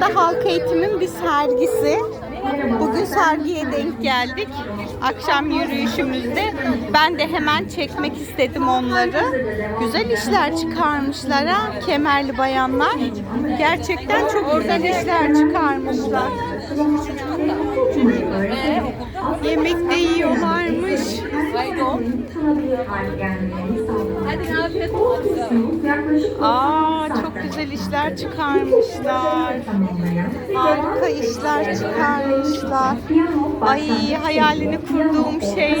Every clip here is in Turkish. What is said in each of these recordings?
Burası halk eğitimin bir sergisi. Bugün sergiye denk geldik. Akşam yürüyüşümüzde. Ben de hemen çekmek istedim onları. Güzel işler çıkarmışlar ha. Kemerli bayanlar. Gerçekten çok güzel işler çıkarmışlar. Yemek de yiyorlarmış. Aa çok güzel işler çıkarmışlar. Harika işler çıkarmışlar. Ay hayalini kurduğum şey.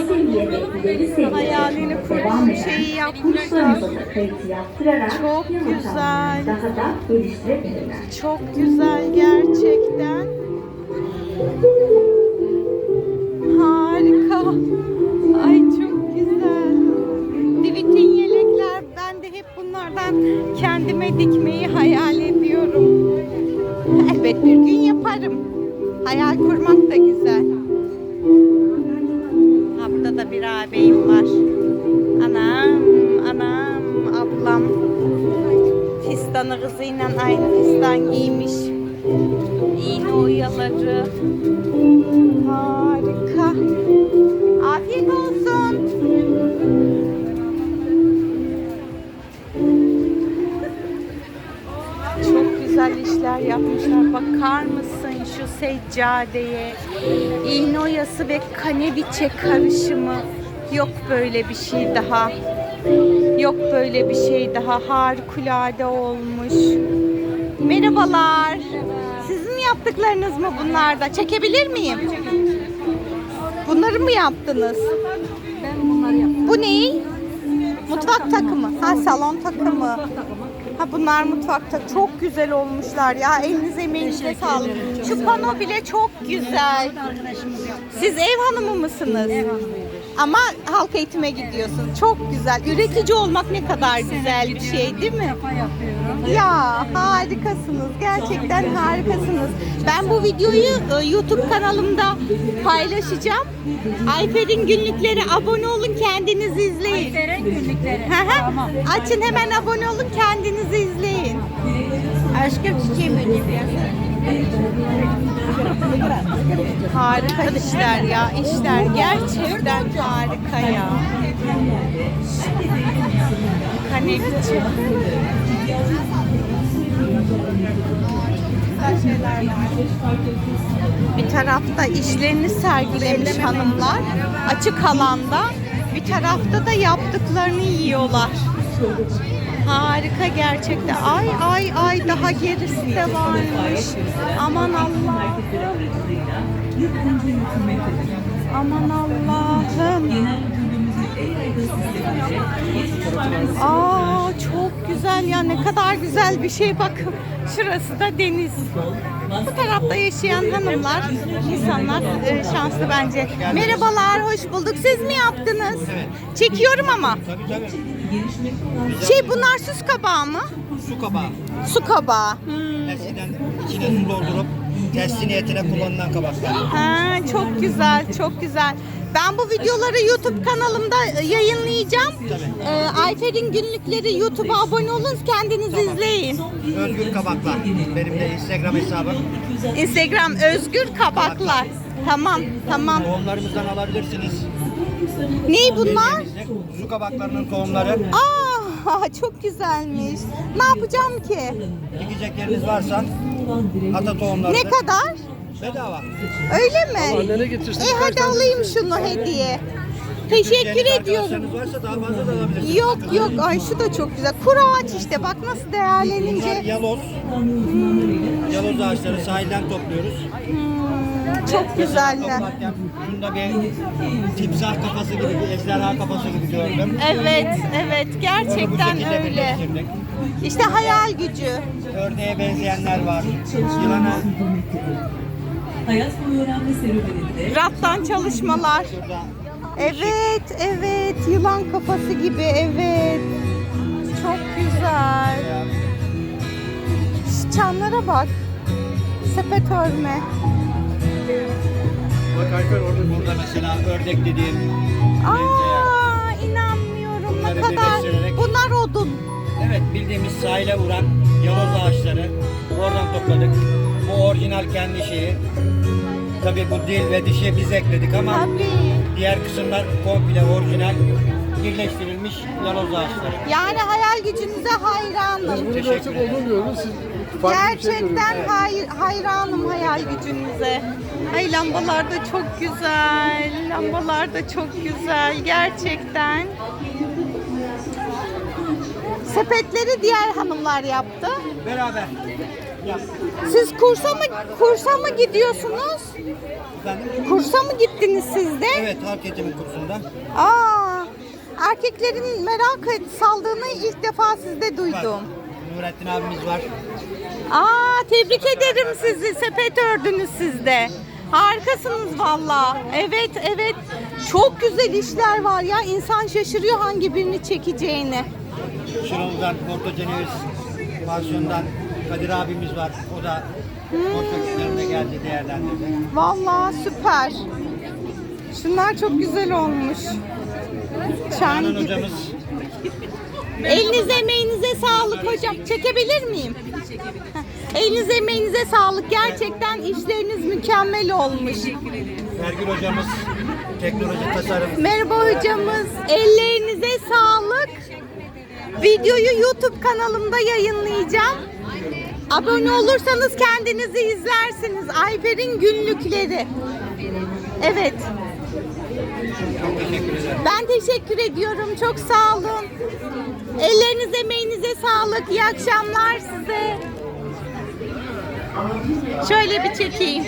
Hayalini kurduğum şeyi yapmışlar. Çok güzel. Çok güzel gerçekten. Harika. Ay çok güzel. Divitin yelekler. Ben de hep bunlardan kendime dikmeyi Hayal kurmak da güzel. Ha, burada da bir ağabeyim var. Anam, anam, ablam. Fistanı kızıyla aynı fistan giymiş. İğne oyaları. Harika. Afiyet olsun. Çok güzel işler yapmışlar. Bakar mısın şu seccadeye? İğne oyası ve kaneviçe karışımı. Yok böyle bir şey daha. Yok böyle bir şey daha. Harikulade olmuş. Merhabalar. Sizin yaptıklarınız mı bunlar da? Çekebilir miyim? Bunları mı yaptınız? Ben bunları yaptım. Bu ne? Mutfak takımı. Ha salon takımı. Ha bunlar mutfakta çok güzel olmuşlar ya. Elinize emeğinize sağlık. Şu pano bile çok güzel. Siz ev hanımı mısınız? Ev. Ama halk eğitime gidiyorsunuz. Çok güzel. Üretici olmak ne kadar güzel bir şey değil mi? Kafa yapıyorum. Ya harikasınız. Gerçekten harikasınız. Ben bu videoyu e, YouTube kanalımda paylaşacağım. Ayfer'in günlükleri abone olun kendiniz izleyin. Ayfer'in günlükleri. Tamam. Açın hemen abone olun kendiniz izleyin. Aşkım çiçeğim. Harika işler ya. işler gerçekten harika ya. Var. Bir tarafta işlerini sergilemiş hanımlar açık alanda. Bir tarafta da yaptıklarını yiyorlar. Harika gerçekten. Ay ay ay daha gerisi de varmış. Aman Allah'ım. Aman Allah'ım. Aa çok güzel ya ne kadar güzel bir şey bakın. Şurası da deniz. Bu tarafta yaşayan hanımlar, insanlar e, şanslı bence. Merhabalar, hoş bulduk. Siz mi yaptınız? Çekiyorum ama. Şey bunlar süs kabağı mı? Su kabağı. Su kabağı. Hmm. Eskiden içine su doldurup testi niyetine kullanılan kabaklar. Ha, çok güzel, çok güzel. Ben bu videoları YouTube kanalımda e, yayınlayacağım. Tabii. Ee, Ayfer'in günlükleri YouTube'a abone olun, kendiniz izleyin. Özgür kabaklar. Benim de Instagram hesabım. Instagram Özgür Kabaklar. Tamam, tamam. Tohumlarımızdan alabilirsiniz. Ne bunlar? Su kabaklarının tohumları. Aa, çok güzelmiş. Ne yapacağım ki? Dikecek yeriniz varsa ata tohumları. Ne kadar? Bedava. Öyle mi? E hadi alayım şunu hediye. Teşekkür ediyorum. Varsa daha fazla da alabilirsiniz. Yok yok ay şu da çok güzel. Kuru ağaç işte bak nasıl Bunlar değerlenince. yaloz. Yaloz ağaçları sahilden topluyoruz. Hmm, çok güzeller. toplarken Şunda bir timsah kafası gibi, bir ejderha kafası gibi gördüm. Evet evet Onu bu gerçekten şekilde öyle. birleştirdik. İşte hayal gücü. Ördeğe benzeyenler var. Yılana Hayat boyu öğrenme serüveninde Rattan çalışmalar. Evet evet yılan kafası gibi evet. Çok güzel. Şu çanlara bak. Sepet örme. Bak Alper orada burada mesela ördek dediğim Aa inanmıyorum ne Bunları kadar. birleştirerek- Bunlar odun. Evet bildiğimiz sahile vuran yaloz ağaçları oradan topladık. Orijinal kendi şeyi. Tabii bu dil ve dişe biz ekledik ama Tabii. diğer kısımlar komple orijinal birleştirilmiş yaloz ağaçları. Yani hayal gücünüze hayranım. Bunu Teşekkür gerçek ederim. olduğunu diyoruz. Siz farklı bir şey görüyorsunuz. Gerçekten hay- hayranım hayal gücünüze. Ay lambalar da çok güzel. Lambalar da çok güzel gerçekten. Sepetleri diğer hanımlar yaptı. Beraber. Siz kursa mı kursa mı gidiyorsunuz? Kursa mı gittiniz siz de? Evet halk eğitimi kursunda. Aa, erkeklerin merak et saldığını ilk defa sizde duydum. Nurettin abimiz var. Aa, tebrik ederim sizi. Sepet ördünüz siz de. Harikasınız valla. Evet, evet. Çok güzel işler var ya. İnsan şaşırıyor hangi birini çekeceğini. Şırıl'dan, Porto Ceneviz, Pansiyon'dan Kadir abimiz var. O da boş vakitlerinde geldi değerlendirdi. Valla süper. Şunlar çok güzel olmuş. Çan Canan gibi. hocamız Elinize emeğinize sağlık hocam. Çekebilir miyim? Heh. Elinize emeğinize sağlık. Gerçekten işleriniz mükemmel olmuş. Vergül hocamız teknoloji tasarım Merhaba hocamız. Ellerinize sağlık. Videoyu YouTube kanalımda yayınlayacağım. Abone olursanız kendinizi izlersiniz. Ayfer'in günlükleri. Evet. Ben teşekkür ediyorum. Çok sağ olun. Ellerinize, emeğinize sağlık. İyi akşamlar size. Şöyle bir çekeyim.